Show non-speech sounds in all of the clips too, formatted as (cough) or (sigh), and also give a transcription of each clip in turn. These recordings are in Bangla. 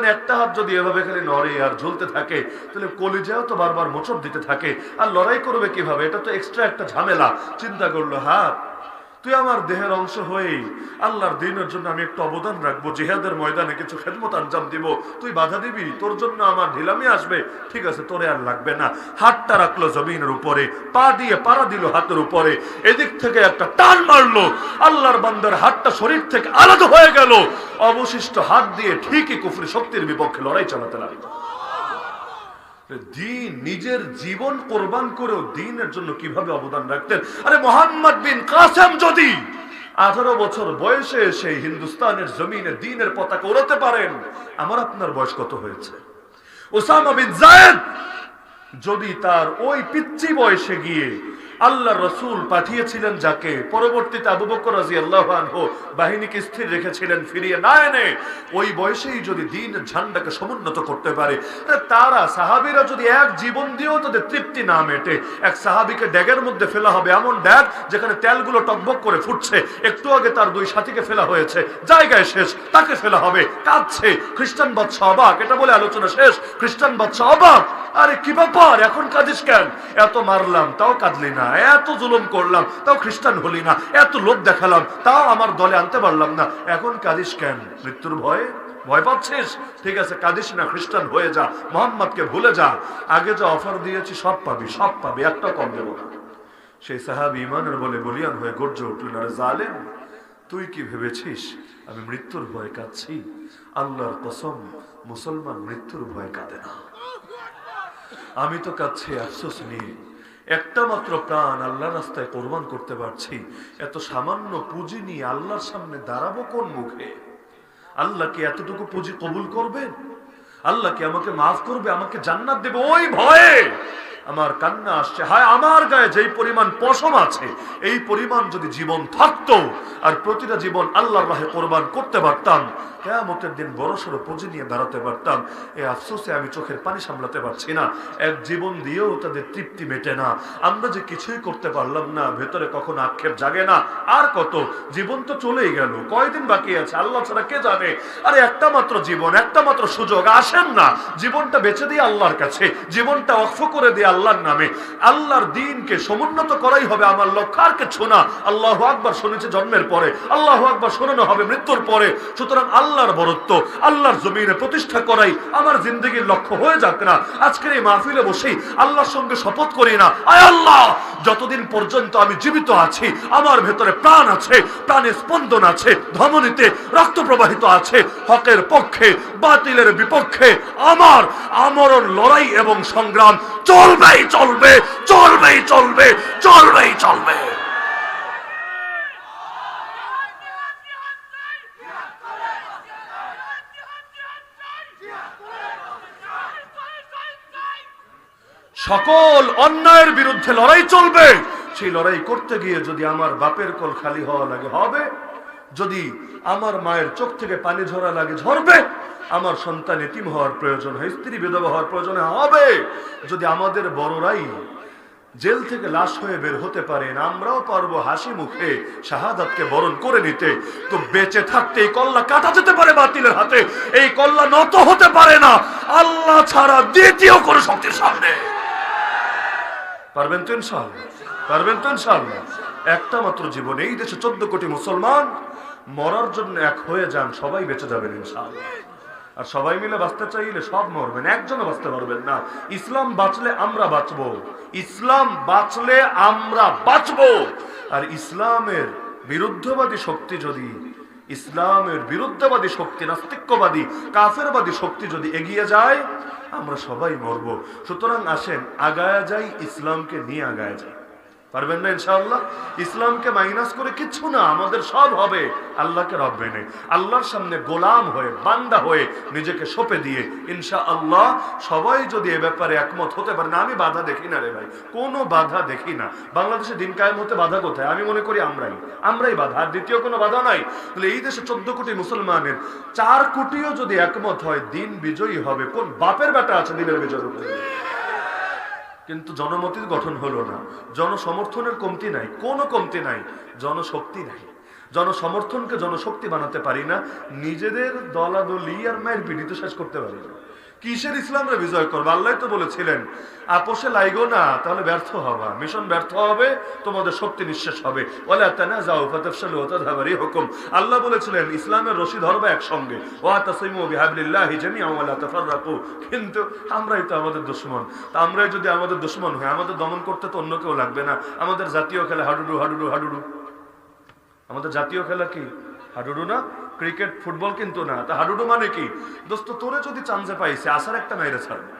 মানে একটা হাত যদি এভাবে খালি নড়ে আর ঝুলতে থাকে, তাহলে কলিজাও তো বারবার মোচড় দিতে থাকে। আর লড়াই করবে কীভাবে? এটা তো এক্সট্রা একটা ঝামেলা। চিন্তা করল, হাত তুই আমার দেহের অংশ হয়েই আল্লাহর দিনের জন্য আমি একটু অবদান রাখব, জিহাদের ময়দানে কিছু খেদমত আঞ্জাম দিব। তুই বাধা দিবি, তোর জন্য আমার ঢিলামি আসবে। ঠিক আছে, তোরে আর লাগবে না। হাতটা রাখল জমিনের উপরে, পা দিয়ে পাড়া দিল হাতের উপরে। এদিক থেকে একটা টান মারলো। আল্লাহর বান্দার হাতটা শরীর থেকে আলাদা হয়ে গেল। অবশিষ্ট হাত দিয়ে ঠিকই কুফরি শক্তির বিপক্ষে লড়াই চালাতে লাগল। দিন, নিজের জীবন কোরবান করেও দিনের জন্য কীভাবে অবদান রাখতেন? আরে মোহাম্মদ বিন কাসেম যদি আঠারো বছর বয়সে এসে হিন্দুস্তানের জমিনে দিনের পতাকা উড়াতে পারেন, আমার আপনার বয়স কত হয়েছে? ওসামা বিন জায়েদ যদি তার ওই পিচ্ছি বয়সে গিয়ে আল্লাহ রসুল পাঠিয়েছিলেন যাকে। পরবর্তীতে আবু বকর রাজি আল্লাহ বাহিনীকে স্থির রেখেছিলেন, ফিরিয়ে না এনে ওই বয়সেই যদি দিন ঝান্ডাকে সমুন্নত করতে পারে, তারা সাহাবিরা যদি এক জীবন দিয়েও তাদের তৃপ্তি না মেটে, এক সাহাবিকে ড্যাগের মধ্যে ফেলা হবে এমন ড্যাগ যেখানে তেলগুলো টকবক করে ফুটছে, একটু আগে তার দুই সাথীকে ফেলা হয়েছে, জায়গায় শেষ, তাকে ফেলা হবে, কাঁদছে, খ্রিস্টান বাচ্চা অবাক, এটা বলে আলোচনা শেষ, খ্রিস্টান বাচ্চা অবাক, আরে কি ব্যাপার, এখন কাঁদিস কেন? এত মারলাম, তাও কাঁদলি না। এত জুলুম করলাম, তাও খ্রিস্টান হলি না, এত লোভ দেখালাম, তাও আমার দলে আনতে পারলাম না। এখন কাঁদিস কেন? মৃত্যুর ভয়ে? ভয় পাচ্ছিস? ঠিক আছে, কাঁদিস না, খ্রিস্টান হয়ে যা, মোহাম্মদকে ভুলে যা। আগে যে অফার দিয়েছি, সব পাবি সব পাবি, একটা কম দেবো না। সেই সাহাবি ইমানের বলে বলিয়ান হয়ে গর্জে উঠলেন, আরে জালেন তুই কি ভেবেছিস আমি মৃত্যুর ভয় কাঁদছি? আল্লাহর কসম, মুসলমান মৃত্যুর ভয় কাঁদে না। আমি তো কাছে আফসোস নিয়ে। একটা মাত্র প্রাণ আল্লাহ রাস্তায় কোরবান করতে পারছি। এত সামান্য পুঁজি নিয়ে আল্লাহর সামনে দাঁড়াবো কোন মুখে? আল্লাহ কি এতটুকু পুঁজি কবুল করবেন? আল্লাহ কি আমাকে মাফ করবে? আমাকে জান্নাত দেবে? ওই ভয়ে! আমার কান্না আসছে। হায়, আমার গায়ে যেই পরিমাণ পশম আছে, এই পরিমাণ যদি জীবন থাকতো, আর প্রতিটা জীবন আল্লাহর রাহে কোরবান করতে পারতাম, কেয়ামতের দিন বড় সড়ো পুঁজি নিয়ে দাঁড়াতে পারতাম এই আফসোসে আমি চোখের পানি সামলাতে পারছি না, এক জীবন দিয়েও তাদের তৃপ্তি মেটে না। আমরা যে কিছুই করতে পারলাম না, ভেতরে কখন আক্ষেপ জাগে না, আর কত? জীবন তো চলেই গেল, কয়দিন বাকি আছে? আল্লাহ ছাড়া কে জানে? আরে একটা মাত্র জীবন, একটা মাত্র সুযোগ, আসেন না। জীবনটা বেঁচে দিয়ে আল্লাহর কাছে, জীবনটা অক্ষ করে দিয়ে আল্লাহর নামে। আল্লাহর দিনকে সমুন্নত করাই হবে আমার লক্ষ্য। আর কিছু না, আল্লাহ আকবার শুনেছে জন্মের পরে, আল্লাহ আকবার শোনানো হবে মৃত্যুর পরে। সুতরাং আল্লাহর বরত্ব, আল্লাহর জমিনে প্রতিষ্ঠা করাই আমার জিন্দগির লক্ষ্য। হয়ে যাক না, আজকের এই মাহফিলে বসেই আল্লাহর সঙ্গে শপথ করি না। আয় আল্লাহ, যতদিন পর্যন্ত আমি জীবিত আছি, আমার ভেতরে প্রাণ আছে, প্রাণে স্পন্দন আছে, ধমনীতে রক্ত প্রবাহিত আছে, হকের পক্ষে, বাতিলের বিপক্ষে, আমার আমরণ, লড়াই এবং সংগ্রাম চলবেই চলবে চলবেই চলবে চলবেই চলবে। সকল অন্যায়ের বিরুদ্ধে লড়াই চলবে। সেই লড়াই করতে গিয়ে যদি আমার বাপের কল খালি হওয়া লাগে, হবে? যদি আমার মায়ের চোখ থেকে পানি ঝরা লাগে, ঝরবে, আমার সন্তান এতিম হওয়ার প্রয়োজন হয়, স্ত্রী বিধবা হওয়ার প্রয়োজন হবে। যদি আমাদের বড়রাই জেল থেকে লাশ হয়ে বের হতে পারেন, আমরাও পারব হাসি মুখে শাহাদাতকে বরণ করে নিতে। তো বেঁচে থাকতে এই কল্লা কাটা যেতে পারে বাতিলের হাতে, এই কল্লা নত হতে পারে না। আল্লাহ ছাড়া দ্বিতীয় কোনো শক্তির সামনে। পারবেন তো ইনশাআল্লাহ? পারবেন তো ইনশাআল্লাহ? একটা মাত্র জীবন, এই দেশে চোদ্দ কোটি মুসলমান মরার জন্য এক হয়ে যান, সবাই বেঁচে যাবেন ইনশাআল্লাহ। আর সবাই মিলে বাঁচতে চাইলে সব মরবেন, একজনও বাঁচতে পারবেন না। ইসলাম বাঁচলে আমরা বাঁচবো, ইসলাম বাঁচলে আমরা বাঁচবো। আর ইসলামের বিরুদ্ধবাদী শক্তি যদি, ইসলামের বিরুদ্ধবাদী শক্তি, নাস্তিক্যবাদী, কাফেরবাদী শক্তি যদি এগিয়ে যায়, আমরা সবাই মরব। সুতরাং আসেন, আগায়া যাই, ইসলামকে নিয়ে আগায়া যাই। পারবেন না ইনশাআল্লাহ? ইসলামকে মাইনাস করে কিচ্ছু না, আমাদের সব হবে। আল্লাহকে রব মেনে। আল্লাহর সামনে গোলাম হয়ে, বান্দা হয়ে নিজেকে সঁপে দিয়ে ইনশা আল্লাহ সবাই যদি এ ব্যাপারে একমত হতে পারে, না, আমি বাধা দেখি না রে ভাই। কোনো বাধা দেখি না। বাংলাদেশে দিন কায়েম হতে বাধা কোথায়? আমি মনে করি আমরাই। আমরাই বাধা। আর দ্বিতীয় কোনো বাধা নাই। তাহলে এই দেশে চোদ্দ কোটি মুসলমানের, চার কোটিও যদি একমত হয়, দিন বিজয়ী হবে। কোন বাপের বেটা আছে দিনের বিজয়ের উপরে? কিন্তু জনমতির গঠন হলো না। জনসমর্থনের কমতি নাই, কোনো কমতি নাই, জনশক্তি নাই। জনসমর্থনকে জনশক্তি বানাতে পারি না, নিজেদের দলাদলি আর মায়ের পিঠিত শেষ করতে পারি না। কিসের ইসলামরে বিজয় করব? আল্লাহ তো বলেছিলেন আপোষে লাইগো না, তাহলে ব্যর্থ হবা। মিশন ব্যর্থ হবে, তোমাদের শক্তি নিঃশেষ হবে। হুকুম আল্লাহ বলেছিলেন, ইসলামের রশি ধরবা একসঙ্গে। কিন্তু আমরাই তো আমাদের দুশমন। আমরাই যদি আমাদের দুশমন হয় আমাদের দমন করতে তো অন্য কেউ লাগবে না। আমাদের জাতীয় খেলা হাডুডু হাডুডু হাডুডু। আমাদের জাতীয় খেলা কি? হাডুডু না? ক্রিকেট, ফুটবল কিন্তু না। তা হাডুডু মানে কি? দোস্ত, তোরে যদি চান্সে পাইছে, আসার একটা মেরে ছাড়বো।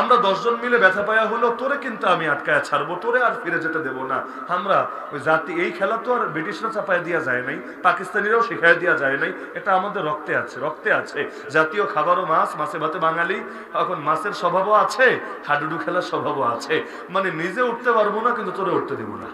আমরা দশজন মিলে ব্যথা পায়া হলো তোরে কিন্তু আমি আটকায় ছাড়বো। তোরে আর ফিরে যেতে দেবো না। আমরা ওই জাতি, এই খেলা তো আর ব্রিটিশরা চাপায় দেওয়া যায় নাই, পাকিস্তানিরাও শিখাই দেওয়া যায় নাই। এটা আমাদের রক্তে আছে রক্তে আছে। জাতীয় খাবারও মাছ, মাছে ভাতে বাঙালি। এখন মাছের স্বভাবও আছে, হাডুডু খেলার স্বভাবও আছে। মানে নিজে উঠতে পারব না, কিন্তু তোরে উঠতে দেবো না।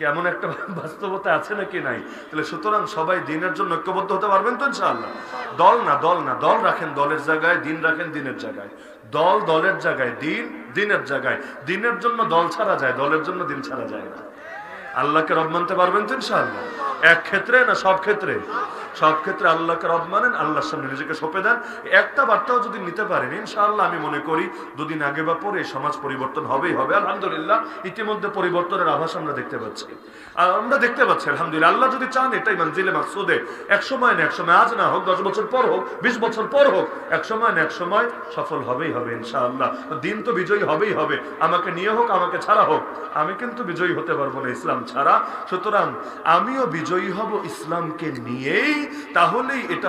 কেমন একটা (laughs) বাস্তবতা আছে নাকি নাই? তাহলে সুতরাং সবাই দিনের জন্য ঐক্যবদ্ধ হতে পারবেন তো ইনশাআল্লাহ। দল না দল না, দল রাখেন দলের জায়গায়, দিন রাখেন দিনের জায়গায়। দল দলের জায়গায়, দিন দিনের জায়গায়। দিনের জন্য দল ছাড়া যায়, দলের জন্য দিন ছাড়া যায় না। আল্লাহকে রব মানতে পারবেন তো ইনশাআল্লাহ? এক ক্ষেত্রে না সব ক্ষেত্রে? সব ক্ষেত্রে আল্লাহকে রব মানেন, আল্লাহর সামনে নিজেকে সঁপে দেন। একটা বার্তাও যদি নিতে পারেন, ইনশাআল্লাহ আমি মনে করি দুদিন আগে বা পরে সমাজ পরিবর্তন হবেই হবে। আলহামদুলিল্লাহ, ইতিমধ্যে পরিবর্তনের আভাস আমরা দেখতে পাচ্ছি। আমরা দেখতে পাচ্ছি, আলহামদুলিল্লাহ, আল্লাহ যদি চান, এটাই মঞ্জিলে মাকসুদে, এক সময় না এক সময়, আজ না হোক, দশ বছর পর হোক, বিশ বছর পর হোক, এক সময় না এক সময় সফল হবেই হবে, ইনশাআল্লাহ। দিন তো বিজয়ী হবেই হবে, আমাকে নিয়ে হোক, আমাকে ছাড়া হোক, আমি কিন্তু বিজয়ী হতে পারব না ইসলাম ছাড়া। সুতরাং আমিও বিজয়ী হব ইসলামকে নিয়েই তাহলেই এটা